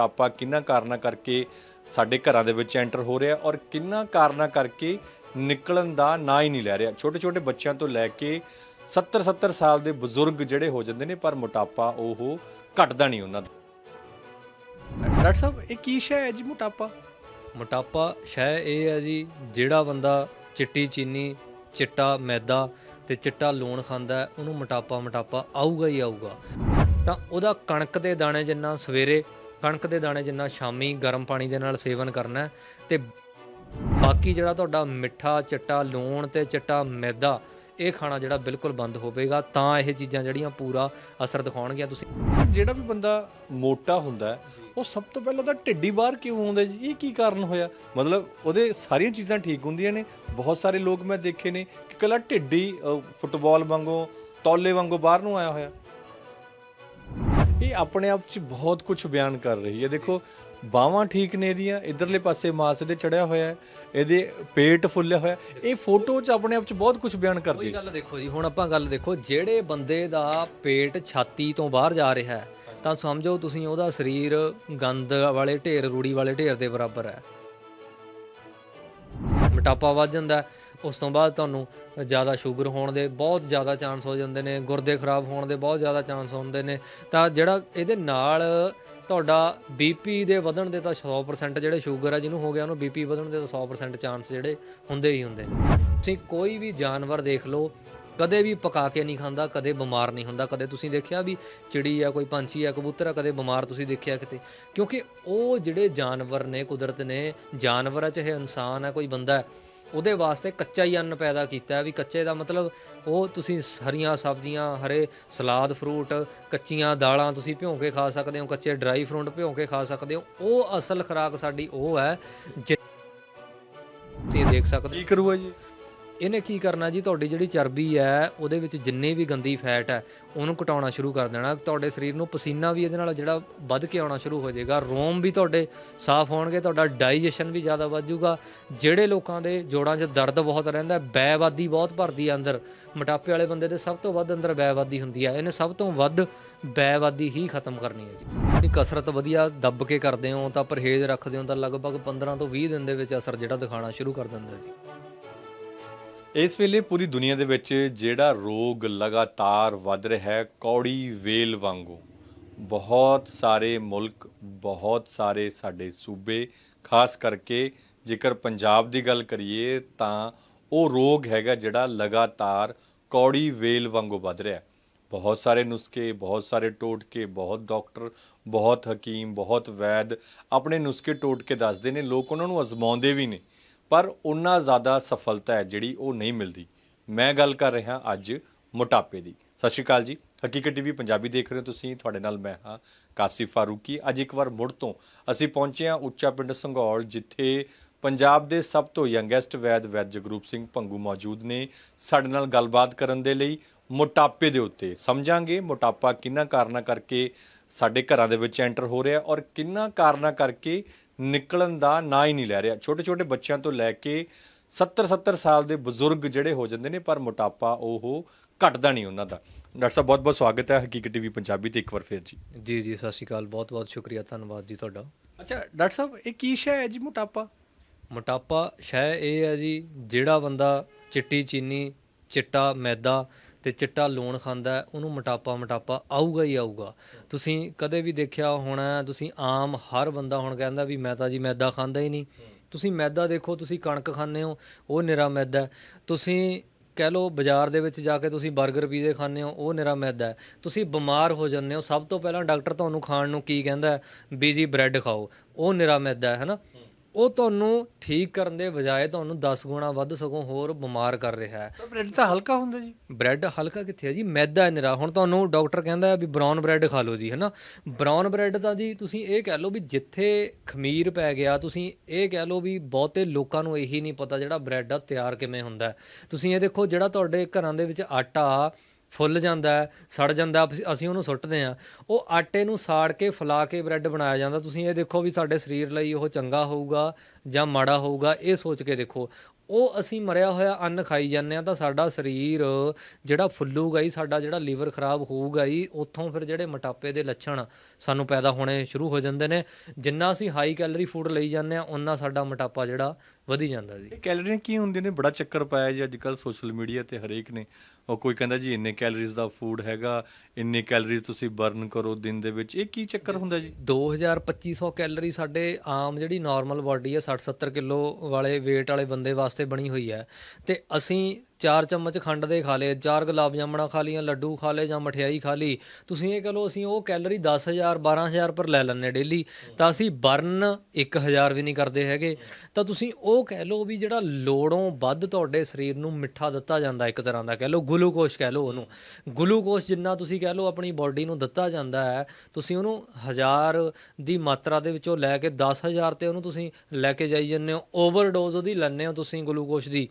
ਮੋਟਾਪਾ ਕਿੰਨਾ ਕਾਰਨਾਂ ਕਰਕੇ ਸਾਡੇ ਘਰਾਂ ਦੇ ਵਿੱਚ ਐਂਟਰ ਹੋ ਰਿਹਾ ਔਰ ਕਿੰਨਾ ਕਾਰਨਾਂ ਕਰਕੇ ਨਿਕਲਣ ਦਾ ਨਾਂ ਹੀ ਨਹੀਂ ਲੈ ਰਿਹਾ। ਛੋਟੇ ਛੋਟੇ ਬੱਚਿਆਂ ਤੋਂ ਲੈ ਕੇ 70 70 ਸਾਲ ਦੇ ਬਜ਼ੁਰਗ ਜਿਹੜੇ ਹੋ ਜਾਂਦੇ ਨੇ ਪਰ ਮੋਟਾਪਾ ਉਹ ਘਟਦਾ ਨਹੀਂ ਉਹਨਾਂ ਦਾ। ਡਾਕਟਰ ਸਾਹਿਬ ਇਹ ਕੀ ਸ਼ੈ ਹੈ ਜੀ ਮੋਟਾਪਾ? ਮੋਟਾਪਾ ਸ਼ੈ ਇਹ ਹੈ ਜੀ ਜਿਹੜਾ ਬੰਦਾ ਚਿੱਟੀ ਚੀਨੀ ਚਿੱਟਾ ਮੈਦਾ ਤੇ ਚਿੱਟਾ ਲੂਣ ਖਾਂਦਾ ਉਹਨੂੰ ਮੋਟਾਪਾ ਮੋਟਾਪਾ ਆਊਗਾ ਹੀ ਆਊਗਾ। ਤਾਂ ਉਹਦਾ ਕਣਕ ਦੇ ਦਾਣੇ ਜਿੰਨਾ ਸਵੇਰੇ ਕਣਕ ਦੇ ਦਾਣੇ ਜਿੰਨਾ ਸ਼ਾਮੀ ਗਰਮ ਪਾਣੀ ਦੇ ਨਾਲ ਸੇਵਨ ਕਰਨਾ ਹੈ ਤੇ ਬਾਕੀ ਜਿਹੜਾ ਤੁਹਾਡਾ ਮਿੱਠਾ, ਚਿੱਟਾ, ਲੂਣ ਤੇ ਚਿੱਟਾ ਮੈਦਾ, ਇਹ ਖਾਣਾ ਜਿਹੜਾ ਬਿਲਕੁਲ ਬੰਦ ਹੋਵੇਗਾ, ਤਾਂ ਇਹ ਚੀਜ਼ਾਂ ਜਿਹੜੀਆਂ ਪੂਰਾ ਅਸਰ ਦਿਖਾਉਣਗੀਆਂ। ਤੁਸੀਂ ਜਿਹੜਾ ਵੀ ਬੰਦਾ ਮੋਟਾ ਹੁੰਦਾ ਉਹ ਸਭ ਤੋਂ ਪਹਿਲਾਂ ਤਾਂ ਢਿੱਡੀ ਬਾਹਰ ਕਿਉਂ ਆਉਂਦਾ ਜੀ? ਇਹ ਕੀ ਕਾਰਨ ਹੋਇਆ? ਮਤਲਬ ਉਹਦੇ ਸਾਰੀਆਂ ਚੀਜ਼ਾਂ ਠੀਕ ਹੁੰਦੀਆਂ ਨੇ, ਬਹੁਤ ਸਾਰੇ ਲੋਕ ਮੈਂ ਦੇਖੇ ਨੇ ਕਿ ਕੱਲਾ ਢਿੱਡੀ ਫੁੱਟਬਾਲ ਵਾਂਗੂ, ਤੌਲੇ ਵਾਂਗੂ ਬਾਹਰ ਨੂੰ ਆਇਆ ਹੋਇਆ। ਇਹ ਆਪਣੇ ਆਪ 'ਚ ਬਹੁਤ ਕੁਝ ਬਿਆਨ ਕਰ ਰਹੀ ਹੈ। ਦੇਖੋ ਬਾਹਾਂ ਠੀਕ ਨੇ ਇਹਦੀਆਂ ਇਧਰਲੇ ਪਾਸੇ ਮਾਸ ਇਹਦੇ ਚੜਿਆ ਹੋਇਆ ਹੈ ਇਹਦੇ ਪੇਟ ਫੁੱਲਿਆ ਹੋਇਆ। ਇਹ ਫੋਟੋ 'ਚ ਆਪਣੇ ਆਪ 'ਚ ਬਹੁਤ ਕੁਝ ਬਿਆਨ ਕਰਦੀ ਹੈ। ਗੱਲ ਦੇਖੋ ਜੀ ਹੁਣ ਆਪਾਂ ਗੱਲ ਦੇਖੋ ਜਿਹੜੇ ਬੰਦੇ ਦਾ ਪੇਟ ਛਾਤੀ ਤੋਂ ਬਾਹਰ ਜਾ ਰਿਹਾ ਹੈ ਤਾਂ ਸਮਝੋ ਤੁਸੀਂ ਉਹਦਾ ਸਰੀਰ ਗੰਦ ਵਾਲੇ ਢੇਰ ਰੂੜੀ ਵਾਲੇ ਢੇਰ ਦੇ ਬਰਾਬਰ ਹੈ। ਮੋਟਾਪਾ ਵੱਧ ਜਾਂਦਾ ਉਸ ਤੋਂ ਬਾਅਦ ਤੁਹਾਨੂੰ ਜ਼ਿਆਦਾ ਸ਼ੂਗਰ ਹੋਣ ਦੇ ਬਹੁਤ ਜ਼ਿਆਦਾ ਚਾਂਸ ਹੋ ਜਾਂਦੇ ਨੇ, ਗੁਰਦੇ ਖਰਾਬ ਹੋਣ ਦੇ ਬਹੁਤ ਜ਼ਿਆਦਾ ਚਾਂਸ ਹੁੰਦੇ ਨੇ। ਤਾਂ ਜਿਹੜਾ ਇਹਦੇ ਨਾਲ ਤੁਹਾਡਾ ਬੀਪੀ ਦੇ ਵਧਣ ਦੇ ਤਾਂ 100% ਜਿਹੜੇ ਸ਼ੂਗਰ ਆ, ਜਿਹਨੂੰ ਹੋ ਗਿਆ ਉਹਨੂੰ ਬੀਪੀ ਵਧਣ ਦੇ ਤਾਂ 100% ਚਾਂਸ ਜਿਹੜੇ ਹੁੰਦੇ ਹੀ ਹੁੰਦੇ ਨੇ। ਤੁਸੀਂ ਕੋਈ ਵੀ ਜਾਨਵਰ ਦੇਖ ਲਓ, ਕਦੇ ਵੀ ਪਕਾ ਕੇ ਨਹੀਂ ਖਾਂਦਾ, ਕਦੇ ਬਿਮਾਰ ਨਹੀਂ ਹੁੰਦਾ। ਕਦੇ ਤੁਸੀਂ ਦੇਖਿਆ ਵੀ ਚਿੜੀ ਆ, ਕੋਈ ਪੰਛੀ ਆ, ਕਬੂਤਰ ਆ, ਕਦੇ ਬਿਮਾਰ ਤੁਸੀਂ ਦੇਖਿਆ ਕਿਤੇ? ਕਿਉਂਕਿ ਉਹ ਜਿਹੜੇ ਜਾਨਵਰ ਨੇ, ਕੁਦਰਤ ਨੇ, ਜਾਨਵਰ ਆ ਚਾਹੇ ਇਨਸਾਨ ਆ, ਕੋਈ ਬੰਦਾ ਉਹਦੇ ਵਾਸਤੇ ਕੱਚਾ ਹੀ ਅੰਨ ਪੈਦਾ ਕੀਤਾ ਵੀ ਕੱਚੇ ਦਾ ਮਤਲਬ ਉਹ ਤੁਸੀਂ ਹਰੀਆਂ ਸਬਜ਼ੀਆਂ, ਹਰੇ ਸਲਾਦ, ਫਰੂਟ, ਕੱਚੀਆਂ ਦਾਲਾਂ ਤੁਸੀਂ ਭਿਉਂ ਕੇ ਖਾ ਸਕਦੇ ਹੋ, ਕੱਚੇ ਡਰਾਈ ਫਰੂਟ ਭਿਉਂ ਕੇ ਖਾ ਸਕਦੇ ਹੋ। ਉਹ ਅਸਲ ਖੁਰਾਕ ਸਾਡੀ ਉਹ ਹੈ, ਜਿ- ਤੁਸੀਂ ਦੇਖ ਸਕਦੇ ਹੋ। ਕੀ ਕਰੂਗਾ ਜੀ? ਇਹਨੇ ਕੀ ਕਰਨਾ ਜੀ? ਤੁਹਾਡੀ ਜਿਹੜੀ ਚਰਬੀ ਹੈ, ਉਹਦੇ ਵਿੱਚ ਜਿੰਨੀ ਵੀ ਗੰਦੀ ਫੈਟ ਹੈ, ਉਹਨੂੰ ਘਟਾਉਣਾ ਸ਼ੁਰੂ ਕਰ ਦੇਣਾ। ਤੁਹਾਡੇ ਸਰੀਰ ਨੂੰ ਪਸੀਨਾ ਵੀ ਇਹਦੇ ਨਾਲ ਜਿਹੜਾ ਵੱਧ ਕੇ ਆਉਣਾ ਸ਼ੁਰੂ ਹੋ ਜਾਏਗਾ। ਰੋਮ ਵੀ ਤੁਹਾਡੇ ਸਾਫ਼ ਹੋਣਗੇ, ਤੁਹਾਡਾ ਡਾਈਜੈਸ਼ਨ ਵੀ ਜ਼ਿਆਦਾ ਵੱਧ ਜਾਊਗਾ। ਜਿਹੜੇ ਲੋਕਾਂ ਦੇ ਜੋੜਾਂ 'ਚ ਦਰਦ ਬਹੁਤ ਰਹਿੰਦਾ ਬੈਵਾਦੀ ਬਹੁਤ ਭਰਦੀ ਹੈ ਅੰਦਰ। ਮੋਟਾਪੇ ਵਾਲੇ ਬੰਦੇ ਦੇ ਸਭ ਤੋਂ ਵੱਧ ਅੰਦਰ ਬੈਵਾਦੀ ਹੁੰਦੀ ਹੈ। ਇਹਨੇ ਸਭ ਤੋਂ ਵੱਧ ਬੈਵਾਦੀ ਹੀ ਖਤਮ ਕਰਨੀ ਹੈ ਜੀ। ਜੇ ਕਸਰਤ ਵਧੀਆ ਦੱਬ ਕੇ ਕਰਦੇ ਹੋ ਤਾਂ ਪਰਹੇਜ਼ ਰੱਖਦੇ ਹੋ ਤਾਂ ਲਗਭਗ 15 ਤੋਂ 20 ਦਿਨ ਦੇ ਵਿੱਚ ਅਸਰ ਜਿਹੜਾ ਦਿਖਾਣਾ ਸ਼ੁਰੂ ਕਰ ਦਿੰਦਾ ਜੀ। ਇਸ ਵੇਲੇ ਪੂਰੀ ਦੁਨੀਆ ਦੇ ਵਿੱਚ ਜਿਹੜਾ ਰੋਗ ਲਗਾਤਾਰ ਵੱਧ ਰਿਹਾ ਹੈ, ਕੌੜੀ ਵੇਲ ਵਾਂਗੂ। ਬਹੁਤ ਸਾਰੇ ਮੁਲਕ, ਬਹੁਤ ਸਾਰੇ ਸਾਡੇ ਸੂਬੇ, ਖਾਸ ਕਰਕੇ ਜੇਕਰ ਪੰਜਾਬ ਦੀ ਗੱਲ ਕਰੀਏ ਤਾਂ ਉਹ ਰੋਗ ਹੈਗਾ ਜਿਹੜਾ ਲਗਾਤਾਰ ਕੌੜੀ ਵੇਲ ਵਾਂਗੂ ਵੱਧ ਰਿਹਾ ਬਹੁਤ ਸਾਰੇ ਨੁਸਖੇ, ਬਹੁਤ ਸਾਰੇ ਟੋਟਕੇ, ਬਹੁਤ ਡਾਕਟਰ, ਬਹੁਤ ਹਕੀਮ, ਬਹੁਤ ਵੈਦ ਆਪਣੇ ਨੁਸਖੇ ਟੋਟਕੇ ਦੱਸਦੇ ਨੇ, ਲੋਕ ਉਹਨਾਂ ਨੂੰ ਅਜ਼ਮਾਉਂਦੇ ਵੀ ਨੇ। ਪਰ ਉਹਨਾਂ ਜ਼ਿਆਦਾ ਸਫਲਤਾ ਹੈ ਜਿਹੜੀ ਉਹ ਨਹੀਂ ਮਿਲਦੀ। ਮੈਂ ਗੱਲ ਕਰ ਰਿਹਾ ਅੱਜ ਮੋਟਾਪੇ ਦੀ। ਸਤਿ ਸ਼੍ਰੀ ਅਕਾਲ ਜੀ। ਹਕੀਕਤ ਟੀਵੀ ਪੰਜਾਬੀ ਦੇਖ ਰਹੇ ਹੋ ਤੁਸੀਂ। ਤੁਹਾਡੇ ਨਾਲ ਮੈਂ ਹਾਂ ਕਾਸਿਫ ਫਾਰੂਕੀ। ਅੱਜ ਇੱਕ ਵਾਰ ਮੁੜ ਤੋਂ ਅਸੀਂ ਪਹੁੰਚੇ ਹਾਂ ਉੱਚਾ ਪਿੰਡ ਸੰਘੌਲ ਜਿੱਥੇ ਪੰਜਾਬ ਦੇ ਸਭ ਤੋਂ ਯੰਗੈਸਟ ਵੈਦ ਵੈਦ ਜਗਰੂਪ ਸਿੰਘ ਪੰਗੂ ਮੌਜੂਦ ਨੇ ਸਾਡੇ ਨਾਲ ਗੱਲਬਾਤ ਕਰਨ ਦੇ ਲਈ ਮੋਟਾਪੇ ਦੇ ਉੱਤੇ। ਸਮਝਾਂਗੇ ਮੋਟਾਪਾ ਕਿੰਨਾ ਕਾਰਨਾਂ ਕਰਕੇ ਸਾਡੇ ਘਰਾਂ ਦੇ ਵਿੱਚ ਐਂਟਰ ਹੋ ਰਿਹਾ ਔਰ ਕਿੰਨਾ ਕਾਰਨਾਂ ਕਰਕੇ ਨਿਕਲਣ ਦਾ ਨਾਂ ਹੀ ਨਹੀਂ ਲੈ ਰਿਹਾ। ਛੋਟੇ ਛੋਟੇ ਬੱਚਿਆਂ ਤੋਂ ਲੈ ਕੇ 70 70 ਸਾਲ ਦੇ ਬਜ਼ੁਰਗ ਜਿਹੜੇ ਹੋ ਜਾਂਦੇ ਨੇ ਪਰ ਮੋਟਾਪਾ ਉਹ ਘਟਦਾ ਨਹੀਂ ਉਹਨਾਂ ਦਾ। ਡਾਕਟਰ ਸਾਹਿਬ ਬਹੁਤ ਬਹੁਤ ਸਵਾਗਤ ਹੈ ਹਕੀਕਤ ਟੀਵੀ ਪੰਜਾਬੀ ਤੇ ਇੱਕ ਵਾਰ ਫੇਰ ਜੀ। ਜੀ ਜੀ ਸਤਿ ਸ਼੍ਰੀ ਅਕਾਲ। ਬਹੁਤ ਬਹੁਤ ਸ਼ੁਕਰੀਆ ਧੰਨਵਾਦ ਜੀ ਤੁਹਾਡਾ। ਅੱਛਾ ਡਾਕਟਰ ਸਾਹਿਬ ਇਹ ਕੀ ਸ਼ੈ ਹੈ ਜੀ ਮੋਟਾਪਾ? ਮੋਟਾਪਾ ਸ਼ੈ ਇਹ ਹੈ ਜੀ ਜਿਹੜਾ ਬੰਦਾ ਚਿੱਟੀ ਚੀਨੀ ਚਿੱਟਾ ਮੈਦਾ ਤੇ ਚਿੱਟਾ ਲੂਣ ਖਾਂਦਾ ਹੈ, ਉਹਨੂੰ ਮੋਟਾਪਾ ਮੋਟਾਪਾ ਆਊਗਾ ਹੀ ਆਊਗਾ ਤੁਸੀਂ ਕਦੇ ਵੀ ਦੇਖਿਆ ਹੋਣਾ ਤੁਸੀਂ ਆਮ ਹਰ ਬੰਦਾ ਹੁਣ ਕਹਿੰਦਾ ਵੀ ਮੈਂ ਤਾਂ ਜੀ ਮੈਦਾ ਖਾਂਦਾ ਹੀ ਨਹੀਂ ਤੁਸੀਂ ਮੈਦਾ ਦੇਖੋ ਤੁਸੀਂ ਕਣਕ ਖਾਂਦੇ ਹੋ ਉਹ ਨਿਰਾ ਮੈਦਾ ਹੈ। ਤੁਸੀਂ ਕਹਿ ਲਓ ਬਾਜ਼ਾਰ ਦੇ ਵਿੱਚ ਜਾ ਕੇ ਤੁਸੀਂ 버ਗਰ ਪੀਜ਼ੇ ਖਾਂਦੇ ਹੋ ਉਹ ਨਿਰਾ ਮੈਦਾ ਹੈ। ਤੁਸੀਂ ਬਿਮਾਰ ਹੋ ਜਾਂਦੇ ਹੋ ਸਭ ਤੋਂ ਪਹਿਲਾਂ ਡਾਕਟਰ ਤੁਹਾਨੂੰ ਖਾਣ ਨੂੰ ਕੀ ਕਹਿੰਦਾ ਹੈ? ਵੀ ਜੀ ਬ੍ਰੈਡ ਖਾਓ ਉਹ ਨਿਰਾ ਮੈਦਾ ਹੈ ਹਨਾ ਉਹ ਤੁਹਾਨੂੰ ਠੀਕ ਕਰਨ ਦੇ ਬਜਾਏ ਤੁਹਾਨੂੰ 10 ਗੁਣਾ ਵੱਧ ਸਗੋਂ ਹੋਰ ਬਿਮਾਰ ਕਰ ਰਿਹਾ ਹੈ। ਬ੍ਰੈਡ ਤਾਂ ਹਲਕਾ ਹੁੰਦਾ ਜੀ। ਬ੍ਰੈਡ ਹਲਕਾ ਕਿੱਥੇ ਹੈ ਜੀ? ਮੈਦਾ ਹੈ ਨਿਰਾ। ਹੁਣ ਤੁਹਾਨੂੰ ਡਾਕਟਰ ਕਹਿੰਦਾ ਹੈ ਵੀ ਬ੍ਰਾਊਨ ਬ੍ਰੈਡ ਖਾ ਲਓ ਜੀ ਹੈਨਾ ਬ੍ਰਾਊਨ ਬ੍ਰੈਡ ਤਾਂ ਜੀ ਤੁਸੀਂ ਇਹ ਕਹਿ ਲਓ ਵੀ ਜਿੱਥੇ ਖਮੀਰ ਪੈ ਗਿਆ ਤੁਸੀਂ ਇਹ ਕਹਿ ਲਓ ਵੀ ਬਹੁਤੇ ਲੋਕਾਂ ਨੂੰ ਇਹੀ ਨਹੀਂ ਪਤਾ ਜਿਹੜਾ ਬ੍ਰੈਡ ਆ ਤਿਆਰ ਕਿਵੇਂ ਹੁੰਦਾ। ਤੁਸੀਂ ਇਹ ਦੇਖੋ ਜਿਹੜਾ ਤੁਹਾਡੇ ਘਰਾਂ ਦੇ ਵਿੱਚ ਆਟਾ ਫੁੱਲ ਜਾਂਦਾ ਸੜ ਜਾਂਦਾ, ਅਸੀਂ ਉਹਨੂੰ ਸੁੱਟਦੇ ਆ ਉਹ ਆਟੇ ਨੂੰ ਸਾੜ ਕੇ ਫਲਾ ਕੇ ਬ੍ਰੈਡ ਬਣਾਇਆ ਜਾਂਦਾ। ਤੁਸੀਂ ਇਹ ਦੇਖੋ ਵੀ ਸਾਡੇ ਸਰੀਰ ਲਈ ਉਹ ਚੰਗਾ ਹੋਊਗਾ ਜਾਂ ਮਾੜਾ ਹੋਊਗਾ, ਇਹ ਸੋਚ ਕੇ ਦੇਖੋ। ਉਹ ਅਸੀਂ ਮਰਿਆ ਹੋਇਆ ਅੰਨ ਖਾਈ ਜਾਂਦੇ ਆ ਤਾਂ ਸਾਡਾ ਸਰੀਰ ਜਿਹੜਾ ਫੁੱਲੂਗਾ ਹੀ ਸਾਡਾ ਜਿਹੜਾ ਲੀਵਰ ਖਰਾਬ ਹੋਊਗਾ ਹੀ ਉੱਥੋਂ ਫਿਰ ਜਿਹੜੇ ਮੋਟਾਪੇ ਦੇ ਲੱਛਣ ਸਾਨੂੰ ਪੈਦਾ ਹੋਣੇ ਸ਼ੁਰੂ ਹੋ ਜਾਂਦੇ ਨੇ। ਜਿੰਨਾ ਅਸੀਂ ਹਾਈ ਕੈਲਰੀ ਫੂਡ ਲਈ ਜਾਂਦੇ ਆ ਉਨਾ ਸਾਡਾ ਮੋਟਾਪਾ ਜਿਹੜਾ ਵਧੀ ਜਾਂਦਾ ਜੀ। ਇਹ ਕੈਲਰੀਆਂ ਕੀ ਹੁੰਦੀਆਂ ਨੇ? ਬੜਾ ਚੱਕਰ ਪਾਇਆ ਜੀ ਅੱਜ ਕੱਲ ਸੋਸ਼ਲ ਮੀਡੀਆ ਤੇ ਹਰੇਕ ਨੇ। ਉਹ ਕੋਈ ਕਹਿੰਦਾ ਜੀ ਇੰਨੇ ਕੈਲਰੀਜ਼ ਦਾ ਫੂਡ ਹੈਗਾ ਇੰਨੇ ਕੈਲਰੀਜ਼ ਤੁਸੀਂ ਬਰਨ ਕਰੋ ਦਿਨ ਦੇ ਵਿੱਚ। ਇਹ ਕੀ ਚੱਕਰ ਹੁੰਦਾ ਜੀ? 2250 ਕੈਲਰੀ ਸਾਡੇ ਆਮ ਜਿਹੜੀ ਨਾਰਮਲ ਬਾਡੀ ਹੈ 60 70 ਕਿਲੋ ਵਾਲੇ weight ਵਾਲੇ ਬੰਦੇ ਵਾਸਤੇ ਬਣੀ ਹੋਈ ਹੈ। ਤੇ ਅਸੀਂ ਚਾਰ ਚਮਚ ਖੰਡ ਦੇ ਖਾ ਲਏ, ਚਾਰ ਗੁਲਾਬ ਜਾਮਣਾ ਖਾ ਲੀਆਂ ਲੱਡੂ ਖਾ ਲਏ ਜਾਂ ਮਠਿਆਈ ਖਾ ਲਈ। ਤੁਸੀਂ ਇਹ ਕਹ ਲਓ, ਅਸੀਂ ਉਹ ਕੈਲਰੀ 10000 12000 ਪਰ ਲੈ ਲੈਂਦੇ ਡੇਲੀ। ਤਾਂ ਅਸੀਂ ਬਰਨ 1000 ਵੀ ਨਹੀਂ ਕਰਦੇ ਹੈਗੇ। ਤਾਂ ਤੁਸੀਂ ਉਹ ਕਹਿ ਲਓ ਵੀ ਜਿਹੜਾ ਲੋੜੋਂ ਵੱਧ ਤੁਹਾਡੇ ਸਰੀਰ ਨੂੰ ਮਿੱਠਾ ਦਿੱਤਾ ਜਾਂਦਾ ਇੱਕ ਤਰ੍ਹਾਂ ਦਾ, ਕਹਿ ਲਓ ਗਲੂਕੋਸ਼ ਕਹਿ ਲਓ ਉਹਨੂੰ। ਗਲੂਕੋਸ਼ ਜਿੰਨਾ ਤੁਸੀਂ ਕਹਿ ਲਓ ਆਪਣੀ ਬਾਡੀ ਨੂੰ ਦਿੱਤਾ ਜਾਂਦਾ ਹੈ, ਤੁਸੀਂ ਉਹਨੂੰ 1000 ਦੀ ਮਾਤਰਾ ਦੇ ਵਿੱਚੋਂ ਲੈ ਕੇ 10000 ਤੇ ਉਹਨੂੰ ਤੁਸੀਂ ਲੈ ਕੇ ਜਾਈ ਜੰਨੇ ਹੋ ਓਵਰਡੋਜ਼ ਉਹਦੀ ਲੈਂਦੇ ਹੋ ਤੁਸੀਂ ਗਲੂਕੋਸ਼ ਦੀ।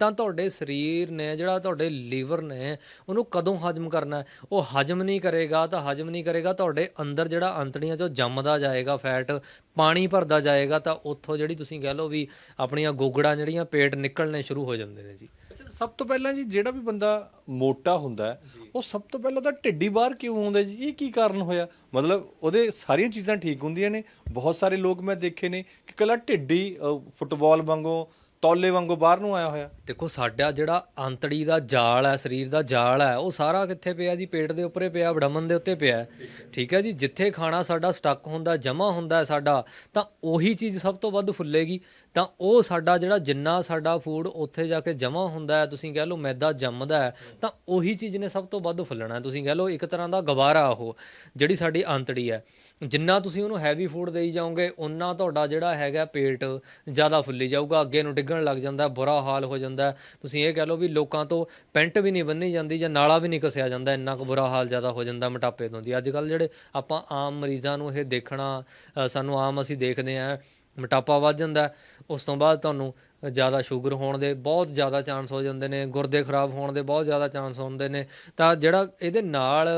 ਤਾਂ ਤੁਹਾਡੇ ਸਰੀਰ ਨੇ, ਜਿਹੜਾ ਤੁਹਾਡੇ ਲੀਵਰ ਨੇ, ਉਹਨੂੰ ਕਦੋਂ ਹਜਮ ਕਰਨਾ ਉਹ ਹਜਮ ਨਹੀਂ ਕਰੇਗਾ ਤਾਂ ਹਜਮ ਨਹੀਂ ਕਰੇਗਾ, ਤੁਹਾਡੇ ਅੰਦਰ ਜਿਹੜਾ ਅੰਤੜੀਆਂ ਚੋਂ ਜੰਮਦਾ ਜਾਏਗਾ, ਫੈਟ ਪਾਣੀ ਭਰਦਾ ਜਾਏਗਾ, ਤਾਂ ਉੱਥੋਂ ਜਿਹੜੀ ਤੁਸੀਂ ਕਹਿ ਲਓ ਵੀ ਆਪਣੀਆਂ ਗੋਗੜਾਂ ਜਿਹੜੀਆਂ ਪੇਟ ਨਿਕਲਣੇ ਸ਼ੁਰੂ ਹੋ ਜਾਂਦੇ ਨੇ ਜੀ। ਸਭ ਤੋਂ ਪਹਿਲਾਂ ਜੀ ਜਿਹੜਾ ਵੀ ਬੰਦਾ ਮੋਟਾ ਹੁੰਦਾ ਉਹ ਸਭ ਤੋਂ ਪਹਿਲਾਂ ਤਾਂ ਢਿੱਡੀ ਬਾਹਰ ਕਿਉਂ ਆਉਂਦਾ ਜੀ? ਇਹ ਕੀ ਕਾਰਨ ਹੋਇਆ? ਮਤਲਬ ਉਹਦੇ ਸਾਰੀਆਂ ਚੀਜ਼ਾਂ ਠੀਕ ਹੁੰਦੀਆਂ ਨੇ, ਬਹੁਤ ਸਾਰੇ ਲੋਕ ਮੈਂ ਦੇਖੇ ਨੇ ਕਿ ਕੱਲਾ ਢਿੱਡੀ ਫੁੱਟਬਾਲ ਵਾਂਗੂ ਤੌਲੇ ਵਾਂਗੂ ਬਾਹਰ ਨੂੰ ਆਇਆ ਹੋਇਆ। ਦੇਖੋ, ਸਾਡਾ ਜਿਹੜਾ ਅੰਤੜੀ ਦਾ ਜਾਲ ਹੈ, ਸਰੀਰ ਦਾ ਜਾਲ ਹੈ, ਉਹ ਸਾਰਾ ਕਿੱਥੇ ਪਿਆ ਜੀ? ਪੇਟ ਦੇ ਉੱਪਰੇ ਪਿਆ ਵੜਮਨ ਦੇ ਉੱਤੇ ਪਿਆ ਠੀਕ ਹੈ ਜੀ? ਜਿੱਥੇ ਖਾਣਾ ਸਾਡਾ ਸਟੱਕ ਹੁੰਦਾ ਜਮਾ ਹੁੰਦਾ ਸਾਡਾ, ਤਾਂ ਉਹੀ ਚੀਜ਼ ਸਭ ਤੋਂ ਵੱਧ ਫੁੱਲੇਗੀ। ਤਾਂ ਉਹ ਸਾਡਾ ਜਿਹੜਾ ਜਿੰਨਾ ਸਾਡਾ ਫੂਡ ਉੱਥੇ ਜਾ ਕੇ ਜਮ੍ਹਾਂ ਹੁੰਦਾ ਹੈ, ਤੁਸੀਂ ਕਹਿ ਲਓ ਮੈਦਾ ਜੰਮਦਾ ਹੈ, ਤਾਂ ਉਹੀ ਚੀਜ਼ ਨੇ ਸਭ ਤੋਂ ਵੱਧ ਫੁੱਲਣਾ ਤੁਸੀਂ ਕਹਿ ਲਓ ਇੱਕ ਤਰ੍ਹਾਂ ਦਾ ਗਵਾਰਾ ਉਹ, ਜਿਹੜੀ ਸਾਡੀ ਅੰਤੜੀ ਹੈ। ਜਿੰਨਾ ਤੁਸੀਂ ਉਹਨੂੰ ਹੈਵੀ ਫੂਡ ਦੇਈ ਜਾਓਗੇ ਉਨਾ ਤੁਹਾਡਾ ਜਿਹੜਾ ਹੈਗਾ ਪੇਟ ਜ਼ਿਆਦਾ ਫੁੱਲੀ ਜਾਊਗਾ, ਅੱਗੇ ਨੂੰ ਡਿੱਗਣ ਲੱਗ ਜਾਂਦਾ ਬੁਰਾ ਹਾਲ ਹੋ ਜਾਂਦਾ ਤੁਸੀਂ ਇਹ ਕਹਿ ਲਓ ਵੀ ਲੋਕਾਂ ਤੋਂ ਪੈਂਟ ਵੀ ਨਹੀਂ ਬੰਨੀ ਜਾਂਦੀ ਜਾਂ ਨਾਲਾ ਵੀ ਨਹੀਂ ਕਸਿਆ ਜਾਂਦਾ, ਇੰਨਾ ਕੁ ਬੁਰਾ ਹਾਲ ਜ਼ਿਆਦਾ ਹੋ ਜਾਂਦਾ ਮੋਟਾਪੇ ਤੋਂ ਜੀ। ਅੱਜ ਕੱਲ ਜਿਹੜੇ ਆਪਾਂ ਆਮ ਮਰੀਜ਼ਾਂ ਨੂੰ ਇਹ ਦੇਖਣਾ ਸਾਨੂੰ ਆਮ ਅਸੀਂ ਦੇਖਦੇ ਆਂ ਮੋਟਾਪਾ ਵੱਧ ਜਾਂਦਾ। ਉਸ ਤੋਂ ਬਾਅਦ ਤੁਹਾਨੂੰ ਜ਼ਿਆਦਾ ਸ਼ੂਗਰ ਹੋਣ ਦੇ ਬਹੁਤ ਜ਼ਿਆਦਾ ਚਾਂਸ ਹੋ ਜਾਂਦੇ ਨੇ ਗੁਰਦੇ ਖਰਾਬ ਹੋਣ ਦੇ ਬਹੁਤ ਜ਼ਿਆਦਾ ਚਾਂਸ ਹੁੰਦੇ ਨੇ ਤਾਂ ਜਿਹੜਾ ਇਹਦੇ ਨਾਲ